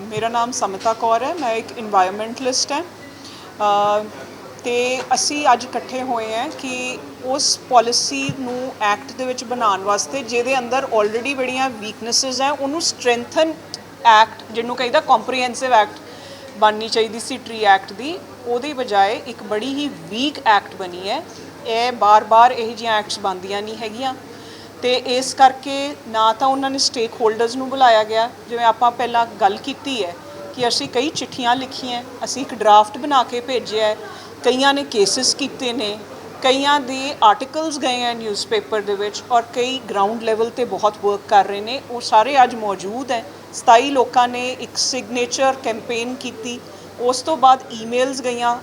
ਮੇਰਾ ਨਾਮ ਸਮਿਤਾ ਕੌਰ ਹੈ, ਮੈਂ ਇੱਕ এনवायरमेंटਲਿਸਟ ਹਾਂ। ਤੇ ਅਸੀਂ ਅੱਜ ਇਕੱਠੇ ਹੋਏ ਹਾਂ ਕਿ ਉਸ ਪਾਲਿਸੀ ਨੂੰ ਐਕਟ ਦੇ ਵਿੱਚ ਬਣਾਉਣ ਵਾਸਤੇ, ਜਿਹਦੇ ਅੰਦਰ ਆਲਰੇਡੀ ਬੜੀਆਂ ਵੀਕਨੈਸਸ ਹੈ, ਉਹਨੂੰ ਸਟਰੈਂਥਨ ਐਕਟ ਜਿਹਨੂੰ ਕਹਿੰਦਾ ਕੰਪਰੀਹੈਂਸਿਵ ਐਕਟ ਬਣਨੀ ਚਾਹੀਦੀ ਸੀ ਟ੍ਰੀ ਐਕਟ ਦੀ। ਉਹਦੇ ਬਜਾਏ ਇੱਕ ਬੜੀ ਹੀ ਵੀਕ ਐਕਟ ਬਣੀ ਹੈ। ਇਹ ਬਾਰ-ਬਾਰ ਇਹ ਜਿਹੀਆਂ ਐਕਟਸ ਬਣਦੀਆਂ ਨਹੀਂ ਹੈਗੀਆਂ। ਤੇ ਇਸ ਕਰਕੇ ਨਾ ਤਾਂ ਉਹਨਾਂ ਨੇ ਸਟੇਕ ਹੋਲਡਰਸ ਨੂੰ ਬੁਲਾਇਆ ਗਿਆ, ਜਿਵੇਂ ਆਪਾਂ ਪਹਿਲਾਂ ਗੱਲ ਕੀਤੀ ਹੈ ਕਿ ਅਸੀਂ ਕਈ ਚਿੱਠੀਆਂ ਲਿਖੀਆਂ, ਅਸੀਂ ਇੱਕ ਡਰਾਫਟ ਬਣਾ ਕੇ ਭੇਜਿਆ ਕਈਆਂ ਨੇ ਕੇਸਿਸ ਕੀਤੇ ਨੇ, ਕਈਆਂ ਦੇ ਆਰਟੀਕਲਸ ਗਏ ਆ ਨਿਊਜ਼ਪੇਪਰ ਦੇ ਵਿੱਚ ਔਰ ਕਈ ਗਰਾਊਂਡ ਲੈਵਲ ਤੇ ਬਹੁਤ ਵਰਕ ਕਰ ਰਹੇ ਨੇ, ਉਹ ਸਾਰੇ ਅੱਜ ਮੌਜੂਦ ਹੈ। 27 ਲੋਕਾਂ ਨੇ ਇੱਕ ਸਿਗਨੇਚਰ ਕੈਂਪੇਨ ਕੀਤੀ, ਉਸ ਤੋਂ ਬਾਅਦ ਈਮੇਲਸ ਗਈਆਂ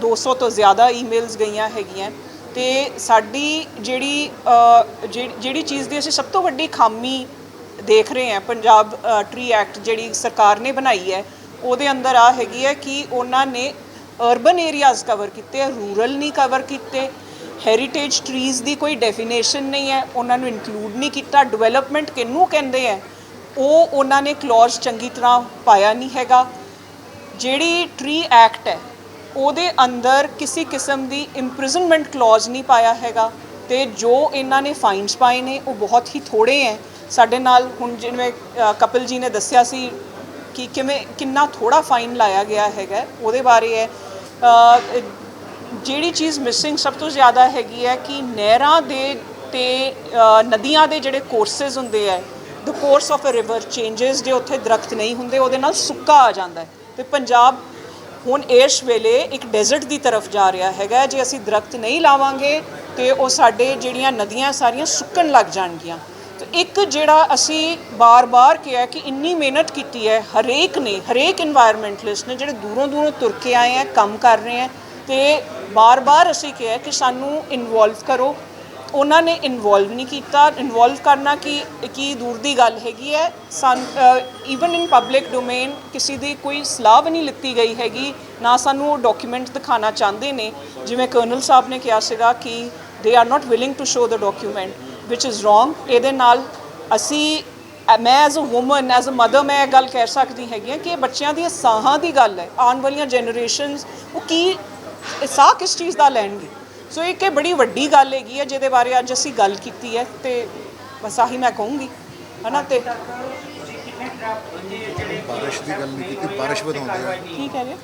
200 ਤੋਂ ਜ਼ਿਆਦਾ ਈਮੇਲਸ ਗਈਆਂ ਹੈਗੀਆਂ। ਤੇ ਸਾਡੀ ਜਿਹੜੀ ਅ, ਜਿਹੜੀ ਚੀਜ਼ ਦੀ ਅਸੀਂ ਸਭ ਤੋਂ ਵੱਡੀ ਖਾਮੀ ਦੇਖ ਰਹੇ ਹਾਂ ਪੰਜਾਬ ਟਰੀ ਐਕਟ ਜਿਹੜੀ ਸਰਕਾਰ ਨੇ ਬਣਾਈ ਹੈ ਉਹਦੇ ਅੰਦਰ ਆ ਹੈਗੀ ਹੈ ਕਿ ਉਹਨਾਂ ਨੇ ਅਰਬਨ ਏਰੀਆਜ਼ ਕਵਰ ਕੀਤੇ ਰੂਰਲ ਨਹੀਂ ਕਵਰ ਕੀਤੇ ਹੈਰੀਟੇਜ ਟਰੀਜ਼ ਦੀ ਕੋਈ ਡੈਫੀਨੇਸ਼ਨ ਨਹੀਂ ਹੈ ਉਹਨਾਂ ਨੂੰ ਇਨਕਲੂਡ ਨਹੀਂ ਕੀਤਾ ਡਿਵੈਲਪਮੈਂਟ ਕਿਹਨੂੰ ਕਹਿੰਦੇ ਆ ਉਹ ਉਹਨਾਂ ਨੇ ਕਲੌਜ਼ ਚੰਗੀ ਤਰ੍ਹਾਂ ਪਾਇਆ ਨਹੀਂ ਹੈਗਾ। ਜਿਹੜੀ ਟਰੀ ਐਕਟ ਹੈ ਉਹਦੇ ਅੰਦਰ ਕਿਸੇ ਕਿਸਮ ਦੀ ਇੰਪ੍ਰਿਜ਼ਨਮੈਂਟ ਕਲੌਜ਼ ਨਹੀਂ ਪਾਇਆ ਹੈਗਾ ਤੇ ਜੋ ਇਹਨਾਂ ਨੇ ਫਾਈਨਸ ਪਾਏ ਨੇ, ਉਹ ਬਹੁਤ ਹੀ ਥੋੜੇ ਹੈ ਸਾਡੇ ਨਾਲ ਹੁਣ ਜਿਵੇਂ ਕਪਿਲ ਜੀ ਨੇ ਦੱਸਿਆ ਸੀ ਕਿ ਕਿਵੇਂ ਕਿੰਨਾ ਥੋੜਾ ਫਾਈਨ ਲਾਇਆ ਗਿਆ ਹੈਗਾ, ਉਹਦੇ ਬਾਰੇ ਹੈ ਜਿਹੜੀ ਚੀਜ਼ ਮਿਸਿੰਗ ਸਭ ਤੋਂ ਜ਼ਿਆਦਾ ਹੈਗੀ ਹੈ ਕਿ ਨਹਿਰਾਂ ਦੇ ਤੇ ਨਦੀਆਂ ਦੇ ਜਿਹੜੇ ਕੋਰਸਸ ਹੁੰਦੇ ਹੈ the course of a river changes ਜੇ ਉੱਥੇ ਦਰਖਤ ਨਹੀਂ ਹੁੰਦੇ, ਉਹਦੇ ਨਾਲ ਸੁੱਕਾ ਆ ਜਾਂਦਾ ਹੈ ਤੇ ਪੰਜਾਬ ਹੁਣ ਇਸ ਵੇਲੇ ਇੱਕ ਡੈਜ਼ਰਟ ਦੀ ਤਰਫ ਜਾ ਰਿਹਾ ਹੈਗਾ। ਜੇ ਅਸੀਂ ਦਰਖਤ ਨਹੀਂ ਲਾਵਾਂਗੇ ਤੇ ਉਹ ਸਾਡੇ ਜਿਹੜੀਆਂ ਨਦੀਆਂ ਸਾਰੀਆਂ ਸੁੱਕਣ ਲੱਗ ਜਾਣਗੀਆਂ। ਤੇ ਇੱਕ ਜਿਹੜਾ ਅਸੀਂ ਬਾਰ-ਬਾਰ ਕਿਹਾ ਕਿ ਇੰਨੀ ਮਿਹਨਤ ਕੀਤੀ ਹੈ, ਹਰੇਕ ਨੇ, ਹਰੇਕ এনवायरमेंटਲਿਸਟ ਨੇ ਜਿਹੜੇ ਦੂਰੋਂ ਦੂਰੋਂ ਤੁਰ ਕੇ ਆਏ ਆ ਕੰਮ ਕਰ ਰਹੇ ਆ ਤੇ ਬਾਰ-ਬਾਰ ਅਸੀਂ ਕਿਹਾ ਕਿ ਸਾਨੂੰ ਇਨਵੋਲਵ ਕਰੋ। ਉਹਨਾਂ ਨੇ ਇਨਵੋਲਵ ਨਹੀਂ ਕੀਤਾ ਇਨਵੋਲਵ ਕਰਨਾ ਕੀ ਕੀ ਦੂਰ ਦੀ ਗੱਲ ਹੈਗੀ ਹੈ? ਸਨ ਇਵਨ ਇਨ ਪਬਲਿਕ ਡੋਮੇਨ ਕਿਸੇ ਦੀ ਕੋਈ ਸਲਾਹ ਵੀ ਨਹੀਂ ਲਿੱਤੀ ਗਈ ਹੈਗੀ, ਨਾ ਸਾਨੂੰ ਉਹ ਡਾਕੂਮੈਂਟ ਦਿਖਾਣਾ ਚਾਹੁੰਦੇ ਨੇ। ਜਿਵੇਂ ਕਰਨਲ ਸਾਹਿਬ ਨੇ ਕਿਹਾ ਸੀਗਾ ਕਿ they are not willing to show the document which is wrong ਇਹਦੇ ਨਾਲ ਅਸੀਂ, ਮੈਂ as a woman as a mother ਮੈਂ ਇਹ ਗੱਲ ਕਹਿ ਸਕਦੀ ਹੈਗੀ ਹਾਂ ਕਿ ਇਹ ਬੱਚਿਆਂ ਦੀਆਂ ਸਾਹਾਂ ਦੀ ਗੱਲ ਹੈ। ਆਉਣ ਵਾਲੀਆਂ ਜਨਰੇਸ਼ਨਸ ਉਹ ਕੀ, ਸਾਹ ਕਿਸ ਚੀਜ਼ ਦਾ ਲੈਣਗੇ? ਸੋ ਇਹ ਕਿ ਬੜੀ ਵੱਡੀ ਗੱਲ ਹੈਗੀ ਹੈ ਜਿਹਦੇ ਬਾਰੇ ਅੱਜ ਅਸੀਂ ਗੱਲ ਕੀਤੀ ਹੈ ਤੇ ਬਸ ਆਹੀ ਮੈਂ ਕਹੂੰਗੀ ਹਨਾ ਤੇ ਬਾਰਿਸ਼ ਦੀ ਗੱਲ ਨਹੀਂ ਕੀਤੀ ਬਾਰਿਸ਼ ਵਧਾਉਂਦੇ ਆ। ਕੀ ਕਹਿ ਰਹੇ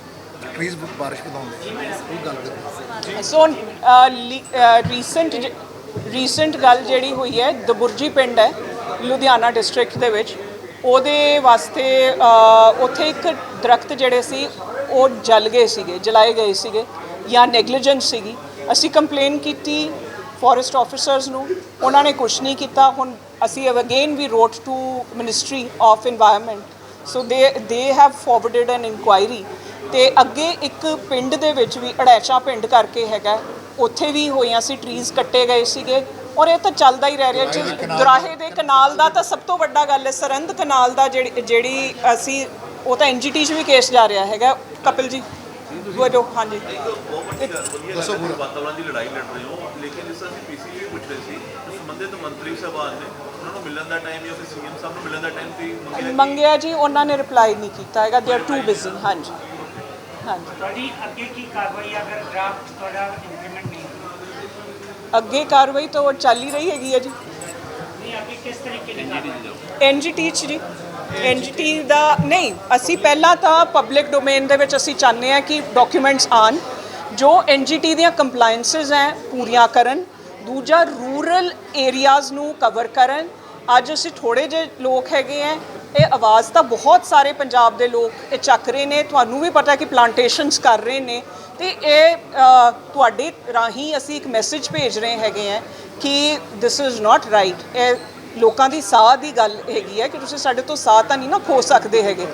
ਟਰੀਜ਼ ਬਾਰਿਸ਼ ਵਧਾਉਂਦੇ ਆ। ਉਹ ਗੱਲ ਕਰਦੇ ਸੋ ਰੀਸੈਂਟ ਰੀਸੈਂਟ ਗੱਲ ਜਿਹੜੀ ਹੋਈ ਹੈ ਦਬੁਰਜੀ ਪਿੰਡ ਹੈ ਲੁਧਿਆਣਾ ਡਿਸਟ੍ਰਿਕਟ ਦੇ ਵਿੱਚ। ਉਹਦੇ ਵਾਸਤੇ ਉੱਥੇ ਇੱਕ ਦਰਖਤ ਜਿਹੜੇ ਸੀ ਉਹ ਜਲ ਗਏ ਸੀਗੇ ਜਲਾਏ ਗਏ ਸੀਗੇ ਜਾਂ ਨੈਗਲੀਜੈਂਸ ਸੀਗੀ। ਅਸੀਂ ਕੰਪਲੇਨ ਕੀਤੀ ਫੋਰੈਸਟ ਆਫੀਸਰਸ ਨੂੰ ਉਹਨਾਂ ਨੇ ਕੁਝ ਨਹੀਂ ਕੀਤਾ। ਹੁਣ ਅਸੀਂ again we wrote to ministry of environment so they they have ਫਾਰਵਰਡਡ N inquiry ਤੇ ਅੱਗੇ ਇੱਕ ਪਿੰਡ ਦੇ ਵਿੱਚ ਵੀ ਅੜੈਚਾ ਪਿੰਡ ਕਰਕੇ ਹੈਗਾ। ਉੱਥੇ ਵੀ ਹੋਈਆਂ ਸੀ ਟਰੀਜ਼ ਕੱਟੇ ਗਏ ਸੀਗੇ। ਔਰ ਇਹ ਤਾਂ ਚੱਲਦਾ ਹੀ ਰਹਿ ਰਿਹਾ। ਜੀ ਦੁਰਾਹੇ ਦੇ ਕਨਾਲ ਦਾ ਤਾਂ ਸਭ ਤੋਂ ਵੱਡਾ ਗੱਲ ਹੈ ਸਰੰਦ ਕਨਾਲ ਦਾ ਜਿਹੜੀ ਜਿਹੜੀ ਅਸੀਂ ਉਹ ਤਾਂ ਐਨਜੀਟੀ 'ਚ ਵੀ ਕੇਸ ਜਾ ਰਿਹਾ ਹੈਗਾ। ਕਪਿਲ ਜੀ। ਬੋਲੋ ਹਾਂਜੀ ਦੱਸੋ ਪੂਰਾ। ਵਾਤਾਵਰਣ ਦੀ ਲੜਾਈ ਲੜ ਰਹੇ ਹੋ ਲੇਕਿਨ ਤਰ੍ਹਾਂ ਅਸੀਂ ਪੀਸੀਬੀ ਵੀ ਪੁੱਛ ਰਹੇ ਸੀ ਸੰਬੰਧਿਤ ਮੰਤਰੀ ਸਾਹਿਬਾਨ ਨੇ ਉਹਨਾਂ ਨੂੰ ਮਿਲਣ ਦਾ ਟਾਈਮ ਜਾਂ ਫਿਰ ਸੀਐਮ ਸਾਹਿਬ ਨੂੰ ਮਿਲਣ ਦਾ ਟਾਈਮ ਤੇ ਮੰਗਿਆ ਮੰਗਿਆ ਜੀ ਉਹਨਾਂ ਨੇ ਰਿਪਲਾਈ ਨਹੀਂ ਕੀਤਾ ਹੈਗਾ ਦੇ ਆਰ ਟੂ ਬਿਜ਼ੀ ਹਾਂਜੀ। ਹਾਂਜੀ। ਤੁਹਾਡੀ ਅੱਗੇ ਕੀ ਕਾਰਵਾਈ ਹੈ ਅਗਰ ਡਰਾਫਟ ਤੁਹਾਡਾ ਇੰਪਲੀਮੈਂਟ ਨਹੀਂ? ਅੱਗੇ ਕਾਰਵਾਈ ਤਾਂ ਉਹ ਚੱਲ ਹੀ ਰਹੀ ਹੈਗੀ ਹੈ ਜੀ। ਨਹੀਂ ਅੱਗੇ ਕਿਸ ਤਰੀਕੇ ਦੀ ਕਾਰਵਾਈ ਐਨਜੀਟੀ ਚ ਜੀ ਐਨਜੀਟੀ ਦਾ ਨਹੀਂ, ਅਸੀਂ ਪਹਿਲਾਂ ਤਾਂ ਪਬਲਿਕ ਡੋਮੇਨ ਦੇ ਵਿੱਚ ਅਸੀਂ ਚਾਹੁੰਦੇ ਹਾਂ ਕਿ ਡਾਕੂਮੈਂਟਸ ਆਣ ਜੋ ਐਨਜੀਟੀ ਦੀਆਂ ਕੰਪਲਾਈਂਸਸ ਹੈ, ਪੂਰੀਆਂ ਕਰਨ, ਦੂਜਾ ਰੂਰਲ ਏਰੀਆਜ਼ ਨੂੰ ਕਵਰ ਕਰਨ। ਅੱਜ ਅਸੀਂ ਥੋੜੇ ਜਿਹੇ ਲੋਕ ਹੈਗੇ ਆ ਇਹ ਆਵਾਜ਼ ਤਾਂ ਬਹੁਤ ਸਾਰੇ ਪੰਜਾਬ ਦੇ ਲੋਕ ਇਹ ਚੱਕ ਰਹੇ ਨੇ, ਤੁਹਾਨੂੰ ਵੀ ਪਤਾ ਕਿ ਪਲਾਂਟੇਸ਼ਨਸ ਕਰ ਰਹੇ ਨੇ। ਤੇ ਇਹ ਤੁਹਾਡੇ ਰਾਹੀਂ ਅਸੀਂ ਇੱਕ ਮੈਸੇਜ ਭੇਜ ਰਹੇ ਹੈਗੇ ਆ ਕਿ ਦਿਸ ਇਜ਼ ਨਾਟ ਰਾਈਟ ਇਹ ਲੋਕਾਂ ਦੀ ਸਾਹ ਦੀ ਗੱਲ ਹੈਗੀ ਹੈ ਕਿ ਤੁਸੀਂ ਸਾਡੇ ਤੋਂ ਸਾਹ ਤਾਂ ਨਹੀਂ ਨਾ ਖੋ ਸਕਦੇ ਹੈਗੇ।